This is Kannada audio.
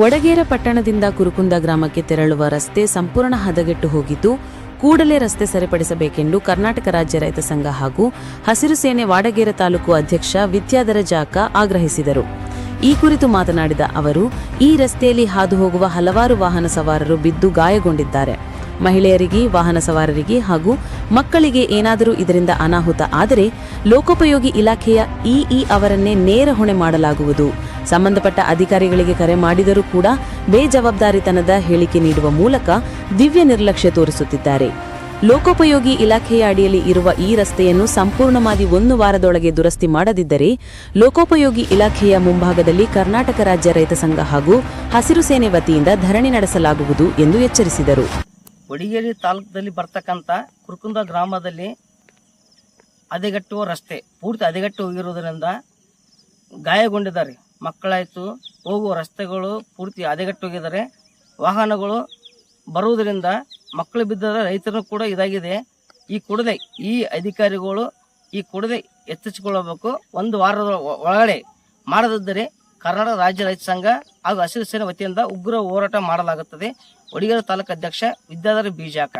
ವಡಗೇರ ಪಟ್ಟಣದಿಂದ ಕುರುಕುಂದ ಗ್ರಾಮಕ್ಕೆ ತೆರಳುವ ರಸ್ತೆ ಸಂಪೂರ್ಣ ಹದಗೆಟ್ಟು ಹೋಗಿದ್ದು, ಕೂಡಲೇ ರಸ್ತೆ ಸರಿಪಡಿಸಬೇಕೆಂದು ಕರ್ನಾಟಕ ರಾಜ್ಯ ರೈತ ಸಂಘ ಹಾಗೂ ಹಸಿರು ಸೇನೆ ವಾಡಗೇರ ತಾಲೂಕು ಅಧ್ಯಕ್ಷ ವಿದ್ಯಾಧರ ಜಾಕ ಆಗ್ರಹಿಸಿದರು. ಈ ಕುರಿತು ಮಾತನಾಡಿದ ಅವರು, ಈ ರಸ್ತೆಯಲ್ಲಿ ಹಾದು ಹೋಗುವ ಹಲವಾರು ವಾಹನ ಸವಾರರು ಬಿದ್ದು ಗಾಯಗೊಂಡಿದ್ದಾರೆ. ಮಹಿಳೆಯರಿಗೆ, ವಾಹನ ಸವಾರರಿಗೆ ಹಾಗೂ ಮಕ್ಕಳಿಗೆ ಏನಾದರೂ ಇದರಿಂದ ಅನಾಹುತ ಆದರೆ, ಲೋಕೋಪಯೋಗಿ ಇಲಾಖೆಯ ಇಇ ಅವರನ್ನೇ ನೇರ ಹೊಣೆ ಮಾಡಲಾಗುವುದು. ಸಂಬಂಧಪಟ್ಟ ಅಧಿಕಾರಿಗಳಿಗೆ ಕರೆ ಮಾಡಿದರೂ ಕೂಡ ಬೇಜವಾಬ್ದಾರಿತನದ ಹೇಳಿಕೆ ನೀಡುವ ಮೂಲಕ ದಿವ್ಯ ನಿರ್ಲಕ್ಷ್ಯ ತೋರಿಸುತ್ತಿದ್ದಾರೆ. ಲೋಕೋಪಯೋಗಿ ಇಲಾಖೆಯ ಅಡಿಯಲ್ಲಿ ಇರುವ ಈ ರಸ್ತೆಯನ್ನು ಸಂಪೂರ್ಣವಾಗಿ ಒಂದು ವಾರದೊಳಗೆ ದುರಸ್ತಿ ಮಾಡದಿದ್ದರೆ ಲೋಕೋಪಯೋಗಿ ಇಲಾಖೆಯ ಮುಂಭಾಗದಲ್ಲಿ ಕರ್ನಾಟಕ ರಾಜ್ಯ ರೈತ ಸಂಘ ಹಾಗೂ ಹಸಿರು ಸೇನೆ ವತಿಯಿಂದ ಧರಣಿ ನಡೆಸಲಾಗುವುದು ಎಂದು ಎಚ್ಚರಿಸಿದರು. ಒಡಿಗೇರಿ ತಾಲೂಕಿನಲ್ಲಿ ಬರ್ತಕ್ಕಂಥ ಕುರ್ಕುಂದ ಗ್ರಾಮದಲ್ಲಿ ಅದೆಗಟ್ಟುವ ರಸ್ತೆ, ಪೂರ್ತಿ ಅದೆಗಟ್ಟು ಹೋಗಿರುವುದರಿಂದ ಗಾಯಗೊಂಡಿದ್ದಾರೆ. ಮಕ್ಕಳಾಯಿತು, ಹೋಗುವ ರಸ್ತೆಗಳು ಪೂರ್ತಿ ಹದಗೆಟ್ಟೋಗಿದ್ದಾರೆ. ವಾಹನಗಳು ಬರುವುದರಿಂದ ಮಕ್ಕಳು ಬಿದ್ದರೆ ರೈತರು ಕೂಡ ಇದಾಗಿದೆ. ಈ ಕೂಡಲೇ ಈ ಅಧಿಕಾರಿಗಳು ಈ ಕೂಡಲೇ ಎತ್ತಿಸಿಕೊಳ್ಳಬೇಕು. ಒಂದು ವಾರದ ಒಳಗಡೆ ಮಾಡದಿದ್ದರೆ ಕರ್ನಾಟಕ ರಾಜ್ಯ ರೈತ ಸಂಘ ಹಾಗೂ ಹಸಿರು ಸೇನೆ ವತಿಯಿಂದ ಉಗ್ರ ಹೋರಾಟ ಮಾಡಲಾಗುತ್ತದೆ. ಒಡಿಗರ ತಾಲೂಕು ಅಧ್ಯಕ್ಷ ವಿದ್ಯಾಧರ ಬೀಜಾಕ.